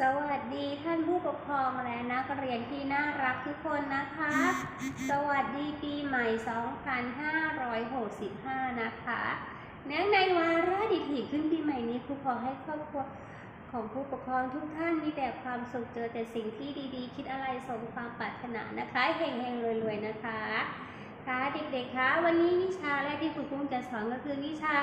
สวัสดีท่านผู้ปกครองและนักเรียนที่น่ารักทุกคนนะคะ สวัสดีปีใหม่ 2565 นะคะเนื่องในวาระดิถีขึ้นปีใหม่นี้ครูขอให้ครอบครัวของผู้ปกครองทุกท่านมีแต่ความสุขเจอแต่สิ่งที่ดีๆ คิดอะไรสมความปรารถนานะคะเฮงๆรวยๆนะคะค่ะเด็กๆคะวันนี้วิชาแรกที่ครูกุ้งจะสอนก็คือวิชา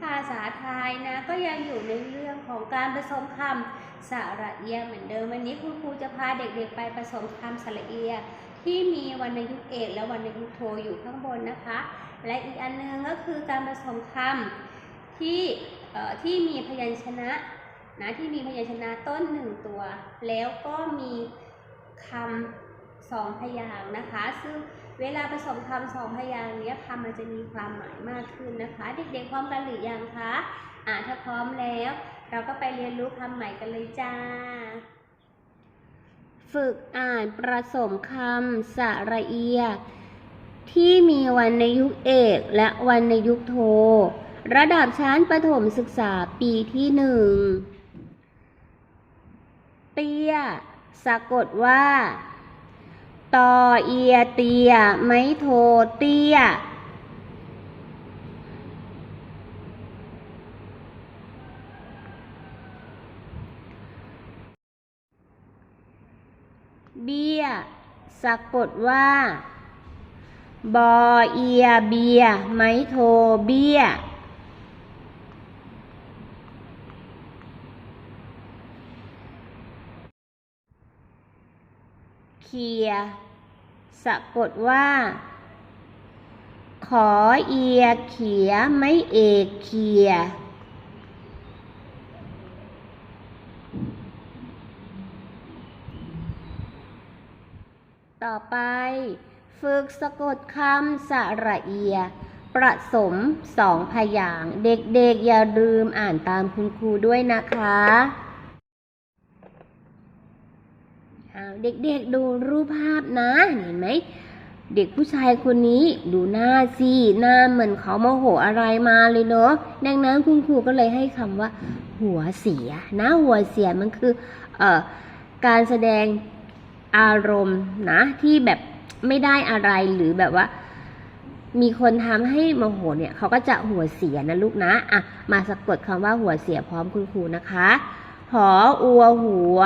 ภาษาไทยนะก็ยังอยู่ในเรื่องของการผสมคำ สระเอียเหมือนเดิมวันนี้คุณครูจะพาเด็กๆไปผสมคำสระเอีย ที่มีวรรณยุกต์เอกและวรรณยุกต์โทอยู่ข้างบนนะคะ และอีกอันหนึงก็คือการผสมคำที่ที่มีพยัญชนะนะที่มีพยัญชนะต้นหนึ่งตัว แล้วก็มีคำสองพยางนะคะ ซึ่งเวลาผสมคำสองพยางเนี้ยคำมันจะมีความหมายมากขึ้นนะคะ เด็กๆพร้อมกันหรือยังคะอ่าถ้าพร้อมแล้ว เราก็ไปเรียนรู้คำใหม่กันเลยจ้า ฝึกอ่านประสมคำสระเอีย ที่มีวรรณยุกต์เอกและวรรณยุกต์โท ระดับชั้นประถมศึกษาปีที่หนึ่ง เตี้ย สะกดว่า ตอเอียเตีย ไม้โทเตี้ย เบี้ย สะกดว่า บอเอียเบีย ไม้โทเบี้ย เคีย สะกดว่า ขอเอียเขีย ไม่เอกเคีย ต่อไป ฝึกสะกดคำสระเอีย ประสมสองพยางเด็กๆอย่าลืมอ่านตามคุณครูด้วยนะคะเอาเด็กๆดูรูปภาพนะเห็นไหมเด็กผู้ชายคนนี้ดูหน้าสิหน้าเหมือนเขาโมโหอะไรมาเลยเนาะดังนั้นคุณครูก็เลยให้คำว่า หัวเสียนะหัวเสียมันคือเอ่อการแสดง อารมณ์นะที่แบบไม่ได้อะไรหรือแบบว่า มีคนทำให้โมโหเนี่ยเขาก็จะหัวเสียนะลูกนะอะมาสะกดคำว่าหัวเสียพร้อมคุณครูนะคะหออัวหัว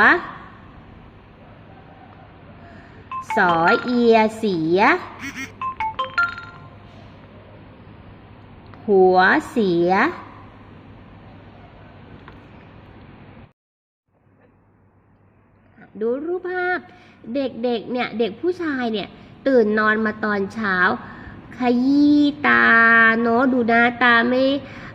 สอเอียเสีย หัวเสีย ดูรูปภาพ เด็กๆเนี่ยเด็กผู้ชายเนี่ยตื่นนอนมาตอนเช้า ขยี้ตาเนาะดูหน้าตาไม่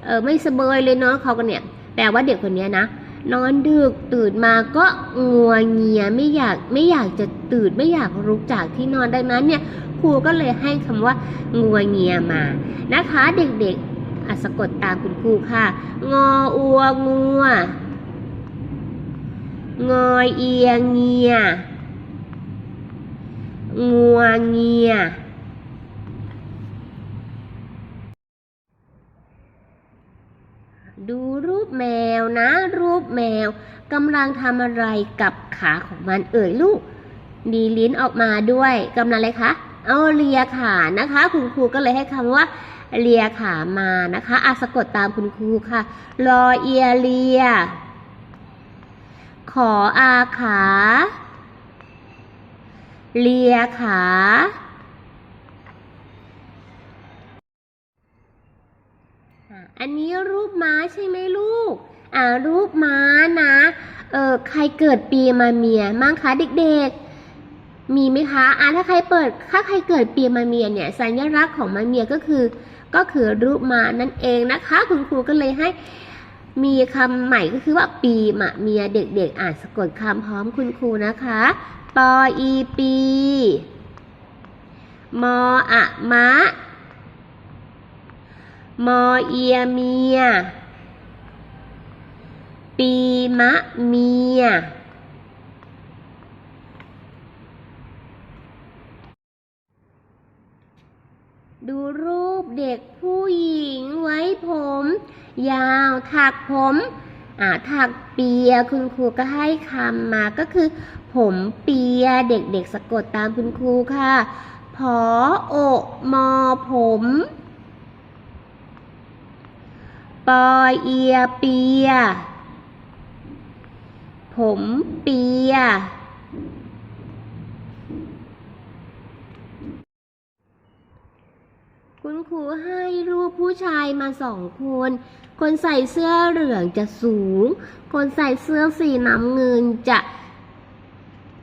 เออไม่สเบยเลยเนาะเขาก็เนี่ยแต่ว่าเด็กคนเนี้ยนะนอนดึกตื่นมาก็งัวเงียไม่อยากไม่อยากจะตื่นไม่อยากลุกจากที่นอนดังนั้นเนี่ยครูก็เลยให้คำว่างัวเงียมานะคะ เด็กๆอสะกดตามคุณครูค่ะงออัวงัวงอยเอียเงีย งัวเงีย ดูรูปแมวนะ รูปแมวกำลังทำอะไรกับขาของมันเอ่ยลูก ดีลิ้นออกมาด้วยกำลังอะไรคะ เอาเลียขานะคะ คุณครูก็เลยให้คำว่าเลียขามานะคะอาสะกดตามคุณครูค่ะ รอเอียเลีย ขออาขา เลียขาอะอันนี้รูปม้าใช่ไหมลูก อ่ารูปม้านะ เออใครเกิดปีมาเมียมั่งคะเด็กๆ มีไหมคะอ่าถ้าใครเปิด ถ้าใครเกิดปีมาเมียเนี่ย สัญลักษณ์ของมาเมียก็คือ ก็คือรูปม้านั่นเองนะคะ คุณครูก็เลยให้ มีคำใหม่ก็คือว่าปีมะเมียเด็กๆอ่านสะกดคำพร้อมคุณครูนะคะ ปออีปีมออะมะ มอเอียเมีย ปีมะเมียดูรูปเด็กผู้หญิงไว้ผม ยาวถักผมอ่าถักเปียคุณครูก็ให้คำมาก็คือ ผมเปียเด็กๆสะกดตามคุณครูค่ะพอโอกมอผมปอเอียเปีย ผมเปีย คุณครูให้รูปผู้ชายมาสองคน คนใส่เสื้อเหลืองจะสูง คนใส่เสื้อสีน้ำเงินจะ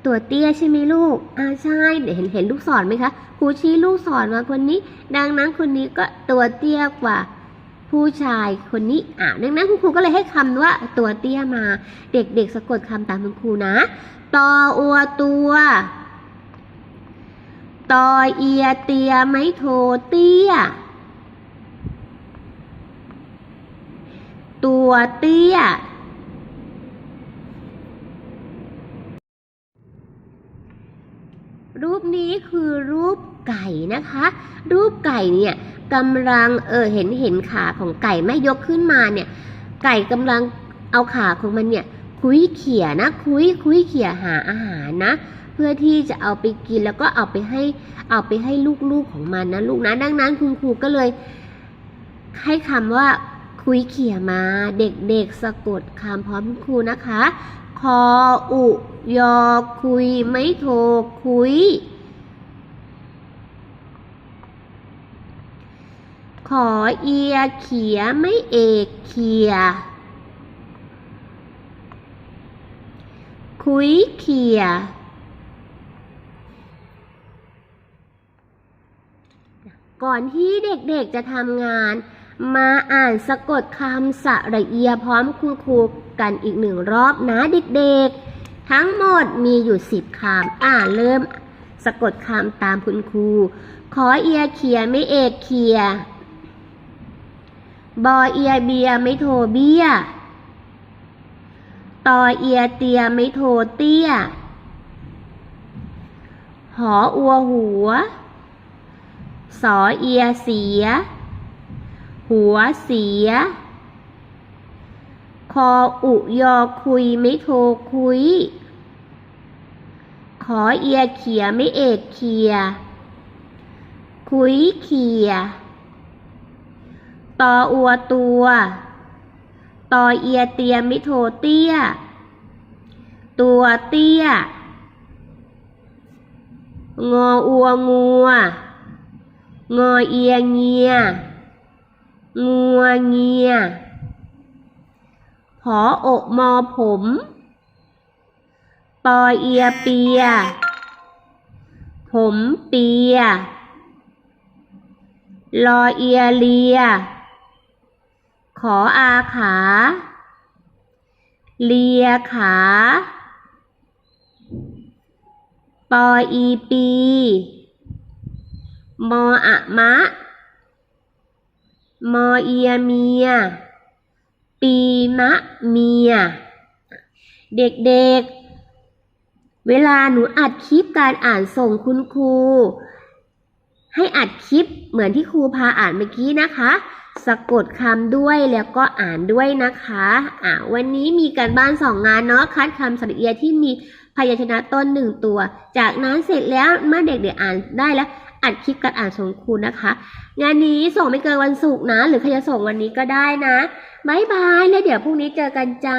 ตัวเตี้ยใช่ไหมลูก อ่าใช่เดี๋ยวเห็นเห็นลูกศรไหมคะ ครูชี้ลูกศรมาคนนี้ ดังนั้นคนนี้ก็ตัวเตี้ยกว่า ผู้ชายคนนี้ อ่าดังนั้นคุณครูก็เลยให้คำว่าตัวเตี้ยมา เด็กๆสะกดคำตามคุณครูนะ ตออัวตัวต ตอเอียเตียไม่โทเตี้ย ตัวเตี้ย รูปนี้คือรูปไก่นะคะ รูปไก่เนี่ยกำลังเออเห็นเห็นขาของไก่แม่ยกขึ้นมาเนี่ย ไก่กำลังเอาขาของมันเนี่ย คุยเขี่ยนะ คุยคุยเขี่ยหาอาหารนะ เพื่อที่จะเอาไปกินแล้วก็เอาไปให้เอาไปให้ลูกๆของมันนะลูกนะดังนั้นคุณครูก็เลยให้คำว่าคุยเขี่ยมาเด็กๆสะกดคำพร้อมครูนะคะ คออุยอคุยไม่โทรคุย ขอเอียเขียไม่เอกเขีย คุยเขีย ก่อนที่เด็กๆจะทำงาน มาอ่านสะกดคำสระเอียพร้อมคุณครูกันอีกหนึ่งรอบนะเด็กๆ ทั้งหมดมีอยู่สิบคำอ่านเริ่มสะกดคำตามคุณครู ขอเอียเขียไม่เอกเขีย บอเอียเบียไม่โทเบี้ย ตอเอียเตียไม่โทเตี้ย หออัวหัว สอเอียเสีย หัวเสีย คออุยอคุยไม่โทรคุย ขอเอียเขียไม่เอกเขีย คุยเขีย ตออัวตัว ตอเอียเตียไม่โทรเตี้ย ตัวเตี้ย งออัวงัว งอเอียเงีย งัวเงียหออกมอผม ปอเอียเปีย ผมเปีย ลอเอียเลีย ขออาขา เลียขา ปออีปี มออะมะ มอเอียเมีย ปีมะเมีย เด็กๆ เวลาหนูอัดคลิปการอ่านส่งคุณครู ให้อัดคลิปเหมือนที่ครูพาอ่านเมื่อกี้นะคะสะกดคำด้วยแล้วก็อ่านด้วยนะคะ อ่าวันนี้มีการบ้านสองงานเนาะคัดคำสระเอียที่มีพยัญชนะต้นหนึ่งตัว จากนั้นเสร็จแล้วเมื่อเด็กๆอ่านได้แล้ว อัดคลิปการอ่านสองคุณนะคะ งานนี้ส่งไม่เกินวันศุกร์นะ หรือใครจะส่งวันนี้ก็ได้นะบายบายแล้วเดี๋ยวพรุ่งนี้เจอกันจ้า